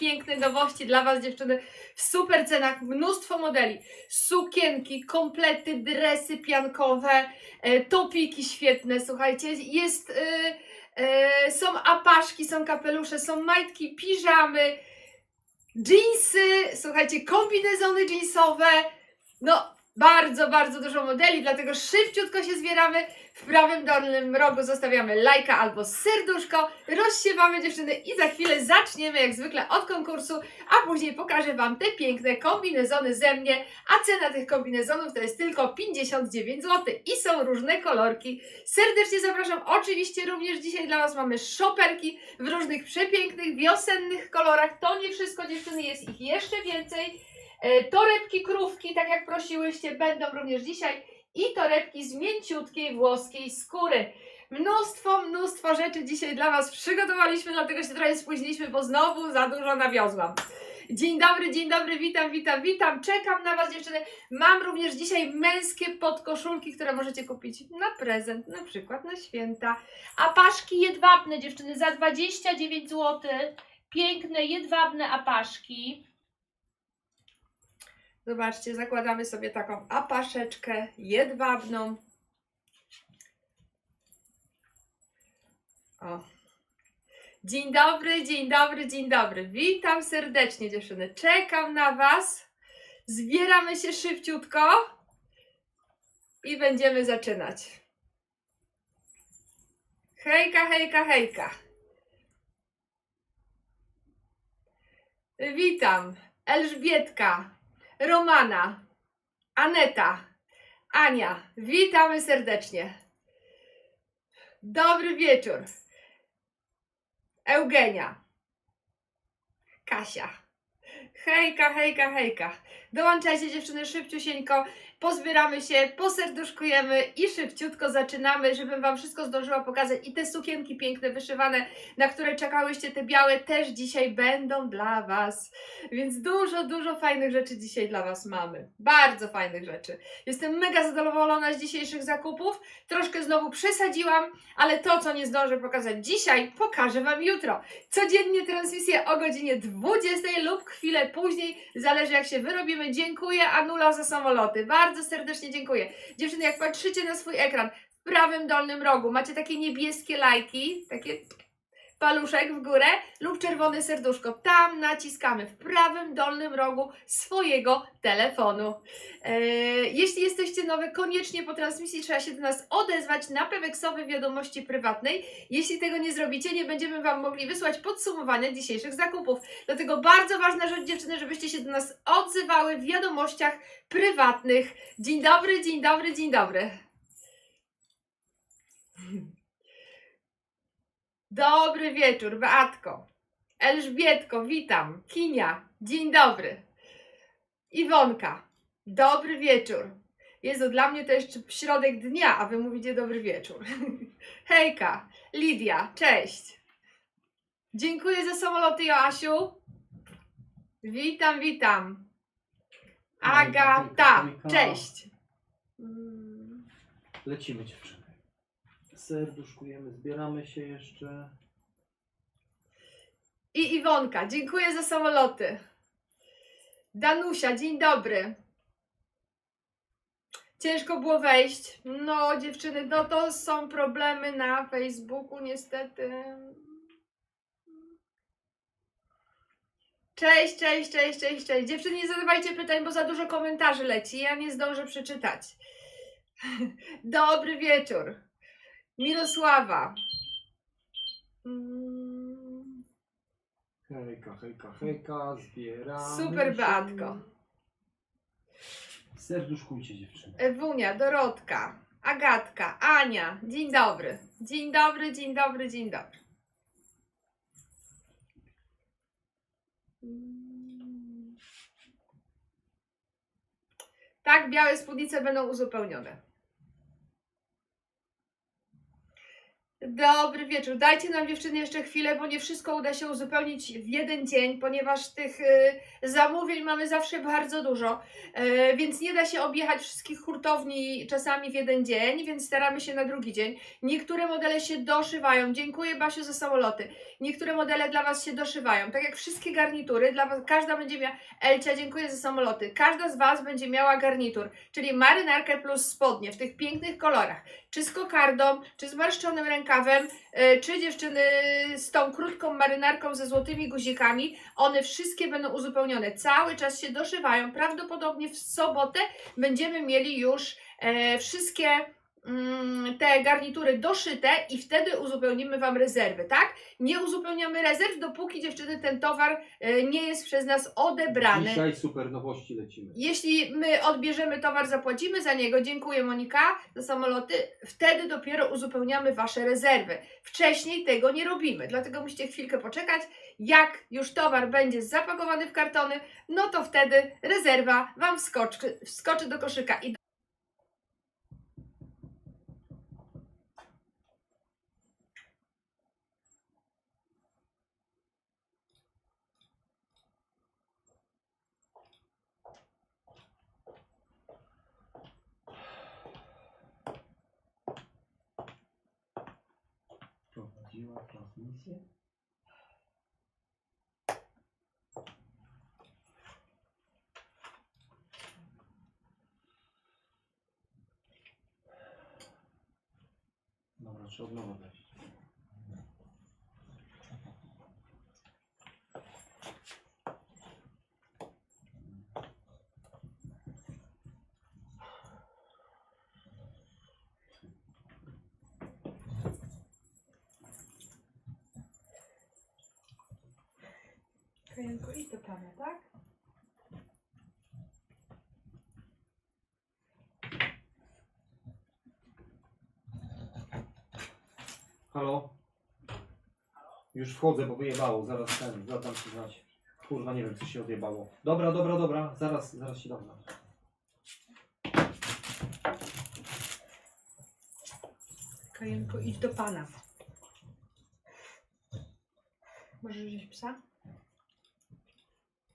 piękne nowości dla Was, dziewczyny, w super cenach, mnóstwo modeli, sukienki, komplety, dresy piankowe, e, topiki świetne, słuchajcie, jest, e, e, są apaszki, są kapelusze, są majtki, piżamy, jeansy, słuchajcie, kombinezony jeansowe, no bardzo, bardzo dużo modeli, dlatego szybciutko się zbieramy. W prawym dolnym rogu zostawiamy lajka albo serduszko, rozsiewamy dziewczyny i za chwilę zaczniemy jak zwykle od konkursu, a później pokażę Wam te piękne kombinezony ze mnie, a cena tych kombinezonów to jest tylko 59 zł i są różne kolorki. Serdecznie zapraszam, oczywiście również dzisiaj dla Was mamy szoperki w różnych przepięknych, wiosennych kolorach. To nie wszystko dziewczyny, jest ich jeszcze więcej. E, Torebki, krówki, tak jak prosiłyście, będą również dzisiaj i torebki z mięciutkiej włoskiej skóry. Mnóstwo, mnóstwo rzeczy dzisiaj dla Was przygotowaliśmy, dlatego się trochę spóźniliśmy, bo znowu za dużo nawiozłam. Dzień dobry, dzień dobry, witam, witam, witam. Czekam na Was dziewczyny. Mam również dzisiaj męskie podkoszulki, które możecie kupić na prezent, na przykład na święta. Apaszki jedwabne dziewczyny za 29 zł. Piękne jedwabne apaszki. Zobaczcie, zakładamy sobie taką apaszeczkę jedwabną. O. Dzień dobry, dzień dobry, dzień dobry. Witam serdecznie dziewczyny. Czekam na Was. Zbieramy się szybciutko i będziemy zaczynać. Hejka, hejka, hejka. Witam. Elżbietka, Romana, Aneta, Ania, witamy serdecznie. Dobry wieczór. Eugenia, Kasia. Hejka, hejka, hejka. Dołączajcie dziewczyny szybciusieńko, pozbieramy się, poserduszkujemy i szybciutko zaczynamy, żebym Wam wszystko zdążyła pokazać. I te sukienki piękne, wyszywane, na które czekałyście, te białe, też dzisiaj będą dla Was. Więc dużo, dużo fajnych rzeczy dzisiaj dla Was mamy. Bardzo fajnych rzeczy. Jestem mega zadowolona z dzisiejszych zakupów. Troszkę znowu przesadziłam, ale to, co nie zdążę pokazać dzisiaj, pokażę Wam jutro. Codziennie transmisję o godzinie 20 lub chwilę później, zależy jak się wyrobimy. Dziękuję Anula za samoloty. Bardzo serdecznie dziękuję. Dziewczyny, jak patrzycie na swój ekran, w prawym dolnym rogu macie takie niebieskie lajki, takie paluszek w górę lub czerwone serduszko. Tam naciskamy w prawym dolnym rogu swojego telefonu. Eee, jeśli jesteście nowe, koniecznie po transmisji trzeba się do nas odezwać na peweksowe wiadomości prywatnej. Jeśli tego nie zrobicie, nie będziemy Wam mogli wysłać podsumowania dzisiejszych zakupów. Dlatego bardzo ważna rzecz, dziewczyny, żebyście się do nas odzywały w wiadomościach prywatnych. Dzień dobry, dzień dobry, dzień dobry. Dobry wieczór, Beatko. Elżbietko, witam. Kinia, dzień dobry. Iwonka, dobry wieczór. Jezu, dla mnie to jeszcze środek dnia, a wy mówicie dobry wieczór. Hejka, Lidia, cześć. Dziękuję za samoloty, Joasiu. Witam, witam. Agata, cześć. Lecimy dziewczyny. Serduszkujemy, zbieramy się jeszcze. I Iwonka, dziękuję za samoloty. Danusia, dzień dobry. Ciężko było wejść. No, dziewczyny, no to są problemy na Facebooku, niestety. Cześć, cześć, cześć, cześć, cześć. Dziewczyny, nie zadawajcie pytań, bo za dużo komentarzy leci. Ja nie zdążę przeczytać. Dobry wieczór. Mirosława. Mm. Hejka, hejka, hejka, zbieramy Super, się. Beatko. Serduszkujcie dziewczyny. Ewunia, Dorotka, Agatka, Ania. Dzień dobry. Dzień dobry, dzień dobry, dzień dobry. Mm. Tak, białe spódnice będą uzupełnione. Dobry wieczór. Dajcie nam dziewczyny jeszcze chwilę, bo nie wszystko uda się uzupełnić w jeden dzień, ponieważ tych y, zamówień mamy zawsze bardzo dużo, y, więc nie da się objechać wszystkich hurtowni czasami w jeden dzień, więc staramy się na drugi dzień. Niektóre modele się doszywają. Dziękuję Basiu za samoloty. Niektóre modele dla Was się doszywają. Tak jak wszystkie garnitury, dla was, każda będzie miała. Elcia, dziękuję za samoloty. Każda z Was będzie miała garnitur, czyli marynarkę plus spodnie w tych pięknych kolorach. Czy z kokardą, czy z marszczonym rękawem, y, czy dziewczyny z tą krótką marynarką ze złotymi guzikami. One wszystkie będą uzupełnione. Cały czas się doszywają. Prawdopodobnie w sobotę będziemy mieli już e, wszystkie te garnitury doszyte i wtedy uzupełnimy Wam rezerwy, tak? Nie uzupełniamy rezerw, dopóki dziewczyny ten towar e, nie jest przez nas odebrany. Dzisiaj super nowości lecimy. Jeśli my odbierzemy towar, zapłacimy za niego, dziękuję Monika za samoloty, wtedy dopiero uzupełniamy Wasze rezerwy. Wcześniej tego nie robimy, dlatego musicie chwilkę poczekać. Jak już towar będzie zapakowany w kartony, no to wtedy rezerwa Wam wskoczy, wskoczy do koszyka. I Prowadziła transmisję. Dobra, trzeba od nowa idź do pana, tak? Halo? Już wchodzę, bo wyjebało. Zaraz ten, zadam ci znać. Kurwa, nie wiem, co się odjebało. Dobra, dobra, dobra. Zaraz, zaraz się dam znać. Kajenko, idź do pana. Możesz wziąć psa?